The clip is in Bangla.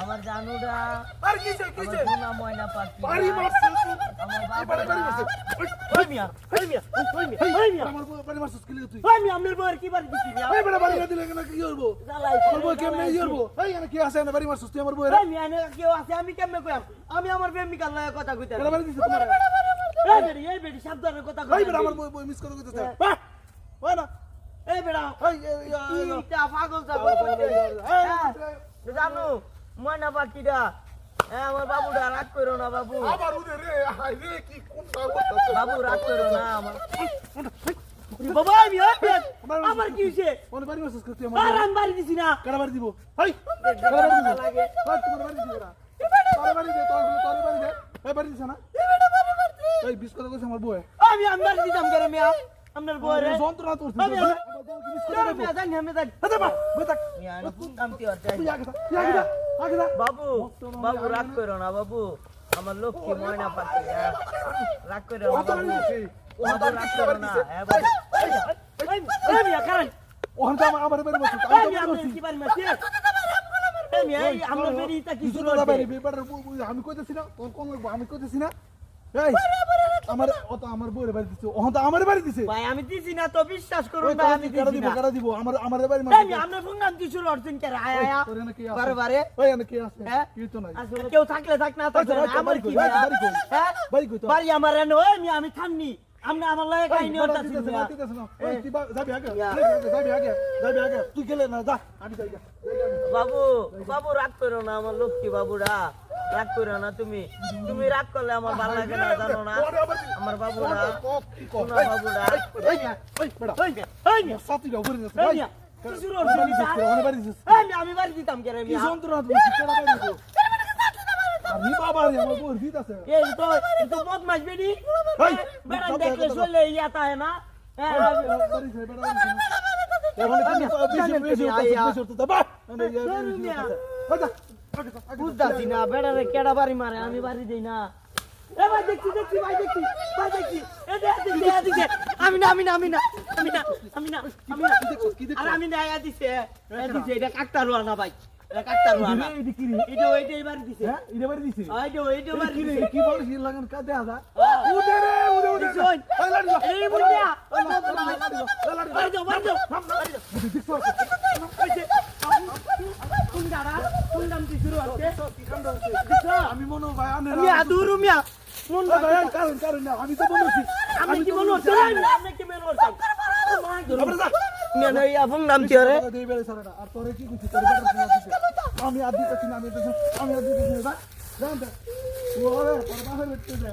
আমার জানুটা আর কিছে আমার কিছে সোনা ময়না পাখি বাড়ি মারছে আমার বাড়ি বাড়ি মারছে ওই মিয়া ওই মিয়া ওই মিয়া ওই মিয়া আমার বাড়ি মারছে কি তুই ওই মিয়া আমার বউয়ের কি বাড়ি দিছি মিয়া এই বড় বাড়ি দিলে কেন কি করব জ্বালাই আমার কেমনে করব এই এখানে কি আছে না বাড়ি মারছিস তুই আমার বউ ওই মিয়া নে কেউ আছে আমি কেমনে কইম আমি আমার প্রেমিকার লগে কথা কইতে কেন বাড়ি দিছিস তোমার এই বেড়ি এই বেড়ি সাবধানে কথা কই আমার বউ মিস করে কইতেছে ওই না এই বেড়া ইটা পাগল যাব জানো ময়না পাখিটা হ্যাঁ আমার বাবুটা রাগ করো না বাবু। আবার উদে রে হাই রে কি কোন করতেছে বাবু রাগ করো না আমার। বাবা আমি আবার কি কোন আমার আমি বাড়ি দিছি না? কেন বাড়ি দিব? কেন বাড়ি দিছ না? এই বিশ করে কইছে আমার বউ আমি আমি বাড়ি দিতাম করে মিয়া আপনার বউ রে যন্ত্রণা তোর আমি কি মিয়া জানি আমি জানি। আচ্ছা বা মিয়া আমি কি হচ্ছে তুই আগে আগে আগে বাবু বাবু রাগ করো না বাবু। আমার লক্ষ্মী ময়না পাখি হ্যাঁ। রাগ করো না বাবু। দিছে রাগ করো না হ্যাঁ বাবু। এই, এই কারণ ওখান আমার আমার মারছিস এই আমি আপনি কি কি বাড়ি বেপার আমি কইতেছি না তোর কোন আমি কইতেছি না। এই। আমার ও তো আমার বউয়ের বাড়ি দিছে। ওখান তো আমার বাড়ি দিছে। ভাই আমি দিছি না তো বিশ্বাস করুন ভাই আমি দিছি দিব কারা দিব? আমার আমার বাড়ি মারছে মিয়া আমরা ফোন নাম শুরু হচ্ছেন কে আয়া আয়া। তোর এনে কি আছে? বারে বারে। ওই এনে কি আছে? হ্যাঁ? কি তো নাই। কেউ থাকলে থাক না থাকলে না, আমার কি মিয়া? বাড়ি কই? হ্যাঁ? বাড়ি কই তো? বাড়ি আমার রেন ওই মিয়া আমি থামনি। আপনি আমার লয়ে কাহিনী হতাছি দিতেছে না, না। ওই তুই বা- যাবি আগে। যাবি আগে? যাবি আগে? তুই গেলে না যা আমি যাই বাবু বাবু রাগ করো না আমার লক্ষ্মী বাবুরা। রাগ করো না তুমি তুমি রাগ করলে আমার ভালো লাগে না জানো না আমার বাবুরা এই, বাবুরা আমি বাড়ি দিতাম কেনা? আমি বাবা রে, আমার বউয়ের ভিত আছে। এই তো তো বদমাশ বেডি এই, বেড়া দেখলে চলে ইয়াতা হয় না হ্যাঁ। এখন বেশি বেশি বুঝতাছি না বেড়ারে কেডা বাড়ি মারে? আমি বাড়ি দেই না। এ ভাই দেখছি দেখছি ভাই দেখছি ভাই দেখছি। এ দে দিছে দিছে। আমি না আমি না আমি না আমি না আমি না আমি না। কি দেখছ, কি আমি না এ দিছে এ দিছে এটা কাকতারুয়া না ভাই। এটা কাকতারুয়া না। এই, এই, কি রে? এটা ওইটাই বাড়ি দিছে। হ্যাঁ, এটা বাড়ি দিছে? ওইটা ওইটা বাড়ি দিছে। কি বলিস, লাগান কাঁদে আদা? উদে রে, উদে, উদে, এই, লাড়ি দাও। এই লাড়ি দাও, লাড়ি দাও, লাড়ি দাও। বাড়ি দাও বাড়ি দাও বাড়ি দাও উদে, দেখছ? ওইছে কোন দাঁড়া কোন দাম কি শুরু হচ্ছে আমি মনে ভাই, না। মিয়া দূর মিয়া মন ভাই, কারণ, কারণ না, আমি তো মনে হচ্ছি। আমি কি মনে। আপনি কি মনে। মিয়া না ইয়া ফোন নাম কি আরে আর তোরে কি করছিস? তোরে। আমি আর দিতেছি আমি আমি আর দিতেছি যা, যা, যা।